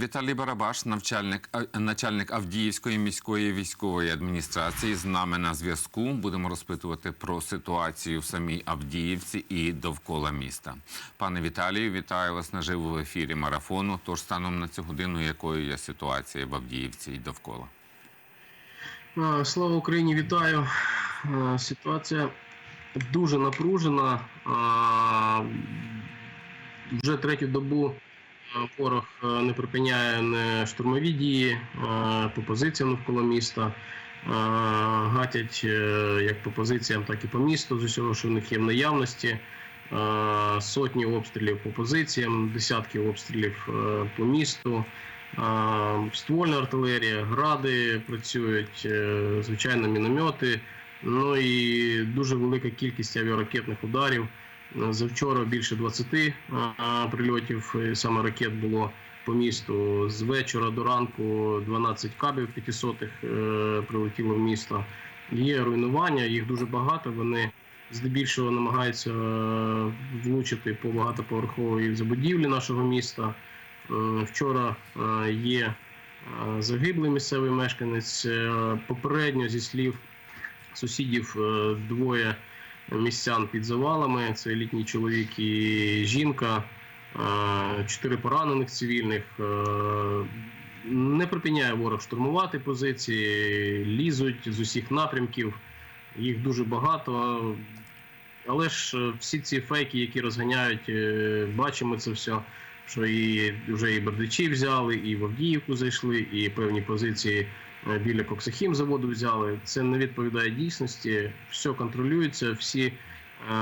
Віталій Барабаш, навчальник начальник Авдіївської міської військової адміністрації, з нами на зв'язку. Будемо розпитувати про ситуацію в самій Авдіївці і довкола міста. Пане Віталію, вітаю вас наживо в ефірі марафону. Тож станом на цю годину, якою є ситуація в Авдіївці і довкола? Слава Україні, вітаю. Ситуація дуже напружена. Вже третю добу ворог е, не припиняє не штурмові дії е, по позиціям навколо міста. Е, Гатять е, як по позиціям, так і по місту з усього, що в них є в наявності. Е, Сотні обстрілів по позиціям, десятки обстрілів е, по місту. Ствольна артилерія, гради працюють, е, звичайно, міномети. Ну і дуже велика кількість авіаракетних ударів. Завчора більше 20 прильотів саме ракет було по місту. З вечора до ранку 12 кабів 500 е, прилетіло в місто. Є руйнування, їх дуже багато. Вони здебільшого намагаються е, влучити по багатоповерховій забудівлі нашого міста. Е, Вчора є загиблий місцевий мешканець. Попередньо, зі слів сусідів, двоє містян під завалами. Це літній чоловік і жінка, Е, чотири поранених цивільних. Е, Не припиняє ворог штурмувати позиції, лізуть з усіх напрямків. Їх дуже багато. Але ж е, всі ці фейки, які розганяють, бачимо це все що і вже і Бердичі взяли, і в Авдіївку зайшли, і певні позиції біля Коксахім заводу взяли. Це не відповідає дійсності. Все контролюється, всі е,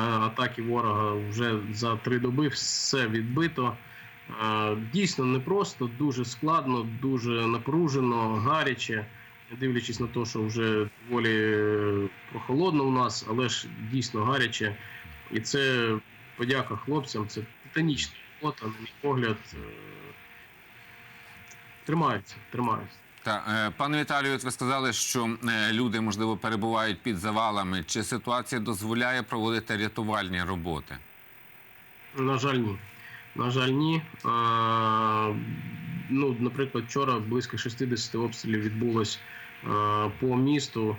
атаки ворога вже за три доби все відбито. Е, Дійсно непросто, дуже складно, дуже напружено, гаряче. Дивлячись на те, що вже доволі е, прохолодно у нас, але ж дійсно гаряче. І це подяка хлопцям, це титанічна робота, на мій погляд. е, Тримаються, тримаються. Та е, пане Віталію, ви сказали, що е, люди можливо перебувають під завалами. Чи ситуація дозволяє проводити рятувальні роботи? На жаль, ні. На жаль, ні. А, ну, наприклад, вчора близько 60 обстрілів відбулось а, по місту.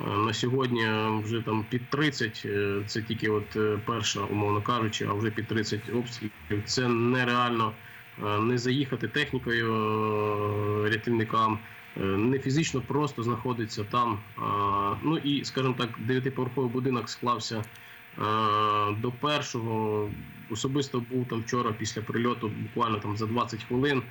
На сьогодні вже там під 30, е, це тільки от перша, умовно кажучи, а вже під 30 обстрілів. Це нереально не заїхати технікою е, рятівникам, е, не фізично просто знаходиться там. Ну і, скажімо так, дев'ятиповерховий будинок склався е, до першого. Особисто був там вчора після прильоту, буквально там за 20 хвилин.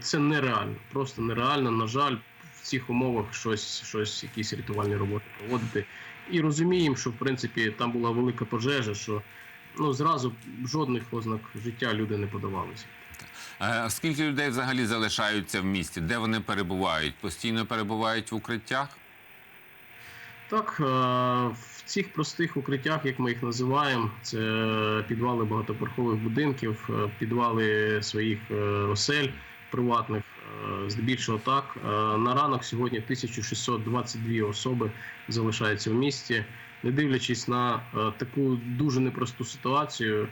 Це нереально, просто нереально. На жаль, в цих умовах щось, щось, якісь рятувальні роботи проводити. І розуміємо, що в принципі там була велика пожежа, що ну зразу жодних ознак життя люди не подавалися. Е, Скільки людей взагалі залишаються в місті? Де вони перебувають? Постійно перебувають в укриттях? Так, е, в цих простих укриттях, як ми їх називаємо, це підвали багатоповерхових будинків, е, підвали своїх осель приватних. Здебільшого так. На ранок сьогодні 1622 особи залишаються в місті. Не дивлячись на таку дуже непросту ситуацію,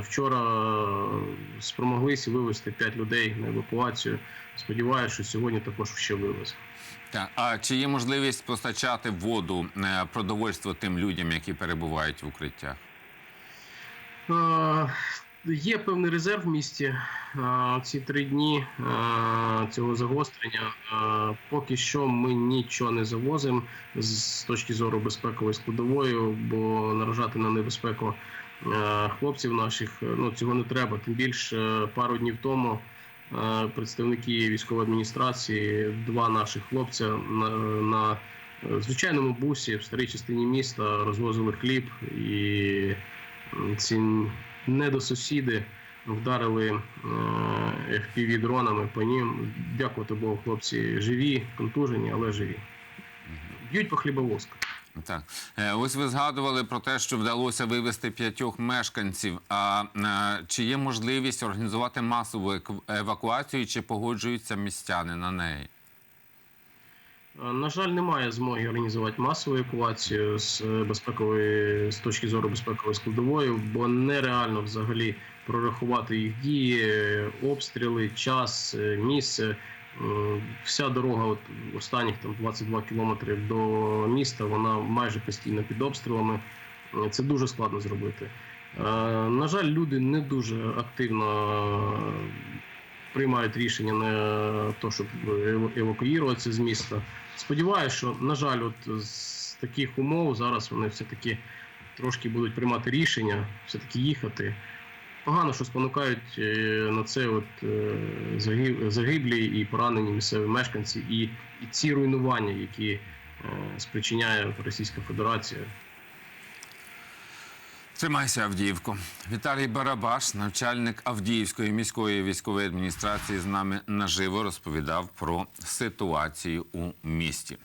вчора е, спромоглися вивезти 5 людей на евакуацію. Сподіваюся, що сьогодні також ще вивезуть. Так. А чи є можливість постачати воду, е, продовольство тим людям, які перебувають в укриттях? Е, Є певний резерв в місті. Е, Ці три дні е, цього загострення. Е, Поки що ми нічого не завозимо з точки зору безпекової складової, бо наражати на небезпеку е, хлопців наших е, ну цього не треба. Тим більше е, пару днів тому е, представники військової адміністрації, два наших хлопця на, на е, звичайному бусі в старій частині міста розвозили хліб і ці недосусіди вдарили е, FPV дронами по ним. Дякувати Богу, хлопці живі, контужені, але живі. Б'ють по хлібовозку. Так, Е, ось ви згадували про те, що вдалося вивезти п'ятьох мешканців. А е, чи є можливість організувати масову евакуацію, чи погоджуються містяни на неї? Е, На жаль, немає змоги організувати масову евакуацію з безпекової з точки зору безпекової складової, бо нереально взагалі прорахувати їх дії, обстріли, час, місце. Е, Вся дорога, от останніх там 22 кілометри до міста, вона майже постійно під обстрілами. Е, Це дуже складно зробити. Е, На жаль, люди не дуже активно приймають рішення на те, щоб евакуюватися з міста. Сподіваюся, що, на жаль, от з таких умов зараз вони все-таки трошки будуть приймати рішення, все-таки їхати. Погано, що спонукають е, на це от, е, загиблі і поранені місцеві мешканці, і, і ці руйнування, які е, спричиняє Російська Федерація. Тримайся, Авдіївко. Віталій Барабаш, навчальник Авдіївської міської військової адміністрації, з нами наживо розповідав про ситуацію у місті.